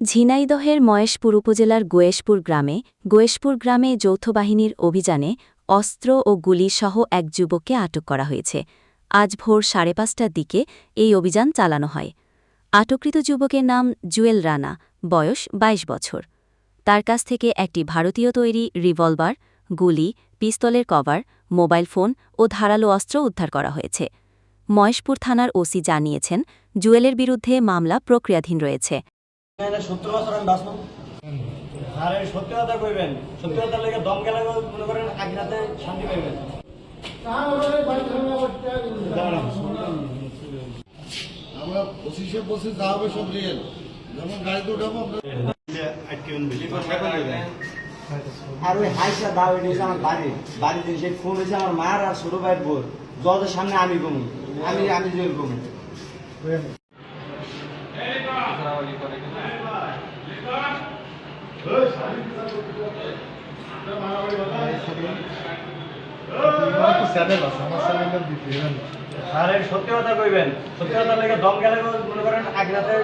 ঝিনাইদহের মহেশপুর উপজেলার গোয়েশপুর গ্রামে গোয়েশপুর গ্রামে যৌথ বাহিনীর অভিযানে অস্ত্র ও গুলিসহ এক যুবককে আটক করা হয়েছে। আজ ভোর সাড়ে পাঁচটার দিকে এই অভিযান চালানো হয়। আটককৃত যুবকের নাম জুয়েল রানা, বয়স ২২ বছর। তার কাছ থেকে একটি ভারতীয় তৈরি রিভলভার, গুলি, পিস্তলের কভার, মোবাইল ফোন ও ধারালো অস্ত্র উদ্ধার করা হয়েছে। মহেশপুর থানার ওসি জানিয়েছেন, জুয়েলের বিরুদ্ধে মামলা প্রক্রিয়াধীন রয়েছে। সত্তর বছর আমি বাঁচবো। আর সত্যি কথা কইবেন সত্যি কথা লেগে দম গেলে মনে করেন আগ্রাতে শান্তি পাইবেন। আমরা পঁচিশে পঁচিশ যা হবে সব রিয়েল যখন গাড়িতে উঠাবো আর ওই হাইসা দাও এটা হচ্ছে আমার বাড়ি। বাড়িতে সেই ফোন হয়েছে আমার মার আর ছোট ভাইয়ের বোর জজের সামনে আমি গমু আমি আমি জেল এই সত্যি কথা কইবেন। সত্যি কথা লেগে দম গেলে মনে করেন আগ্রাতে